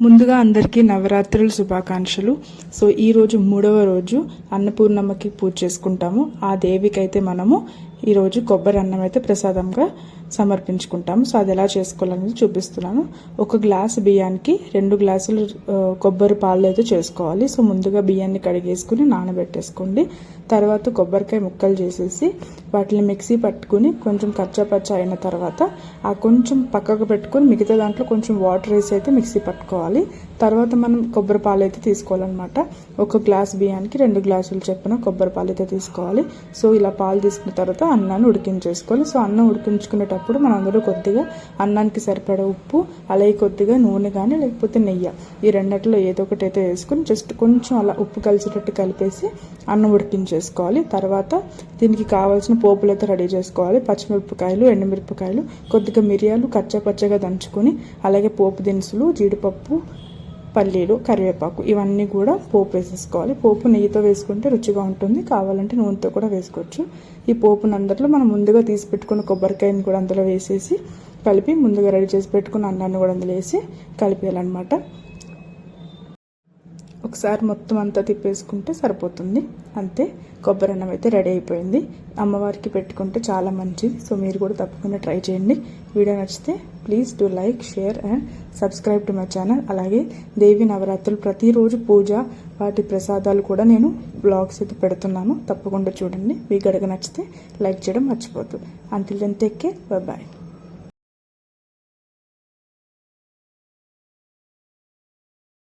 ముందుగా అందరికీ నవరాత్రుల శుభాకాంక్షలు. సో ఈ రోజు మూడవ రోజు అన్నపూర్ణమ్మకి పూజ చేసుకుంటాము. ఆ దేవికి అయితే మనము ఈరోజు కొబ్బరి అన్నం అయితే ప్రసాదంగా సమర్పించుకుంటాము. సో అది ఎలా చేసుకోవాలనేది చూపిస్తున్నాను. ఒక గ్లాస్ బియ్యానికి రెండు గ్లాసులు కొబ్బరి పాలు అయితే చేసుకోవాలి. సో ముందుగా బియ్యాన్ని కడిగేసుకుని నానబెట్టేసుకోండి. తర్వాత కొబ్బరికాయ ముక్కలు చేసేసి వాటిని మిక్సీ పట్టుకుని కొంచెం కచ్చాపచ్చ అయిన తర్వాత ఆ కొంచెం పక్కకు పెట్టుకొని మిగతా దాంట్లో కొంచెం వాటర్ వేసి అయితే మిక్సీ పట్టుకోవాలి. తర్వాత మనం కొబ్బరి పాలు అయితే తీసుకోవాలన్నమాట. ఒక గ్లాస్ బియ్యానికి రెండు గ్లాసులు చెప్పిన కొబ్బరి పాలు అయితే తీసుకోవాలి. సో ఇలా పాలు తీసుకున్న తర్వాత అన్నాన్ని ఉడికించేసుకోవాలి. సో అన్నం ఉడికించుకునేటప్పుడు మనం అందులో కొద్దిగా అన్నానికి సరిపడా ఉప్పు అలాగే కొద్దిగా నూనె కానీ లేకపోతే నెయ్యి. ఈ రెండిట్లో ఏదో ఒకటి అయితే వేసుకుని జస్ట్ కొంచెం అలా ఉప్పు కలిసేటట్టు కలిపేసి అన్నం ఉడికించేసుకోవాలి. తర్వాత దీనికి కావాల్సిన పోపులు అయితే రెడీ చేసుకోవాలి. పచ్చిమిరపకాయలు ఎండుమిరపకాయలు కొద్దిగా మిరియాలు కచ్చపచ్చగా దంచుకొని అలాగే పోపు దినుసులు జీడిపప్పు పల్లీలు కరివేపాకు ఇవన్నీ కూడా పోపు వేసేసుకోవాలి. పోపు నెయ్యితో వేసుకుంటే రుచిగా ఉంటుంది. కావాలంటే నూనెతో కూడా వేసుకోవచ్చు. ఈ పోపును అందరిలో మనం ముందుగా తీసి పెట్టుకున్న కొబ్బరికాయని కూడా అందులో వేసేసి కలిపి ముందుగా రెడీ చేసి పెట్టుకున్న అన్నాన్ని కూడా అందులో వేసి కలిపేయాలన్నమాట. ఒకసారి మొత్తం అంతా తిప్పేసుకుంటే సరిపోతుంది. అంతే కొబ్బరి అన్నం అయితే రెడీ అయిపోయింది. అమ్మవారికి పెట్టుకుంటే చాలా మంచిది. సో మీరు కూడా తప్పకుండా ట్రై చేయండి. వీడియో నచ్చితే please to like share and subscribe to my channel. అలాగే దేవి నవరాత్రులు ప్రతిరోజు పూజ వాటి ప్రసాదాలు కూడా నేను బ్లాగ్స్ అయితే పెడుతున్నాను. తప్పకుండా చూడండి. మీకు గడగ నచ్చితే లైక్ చేయడం మర్చిపోతుంది until then take care bye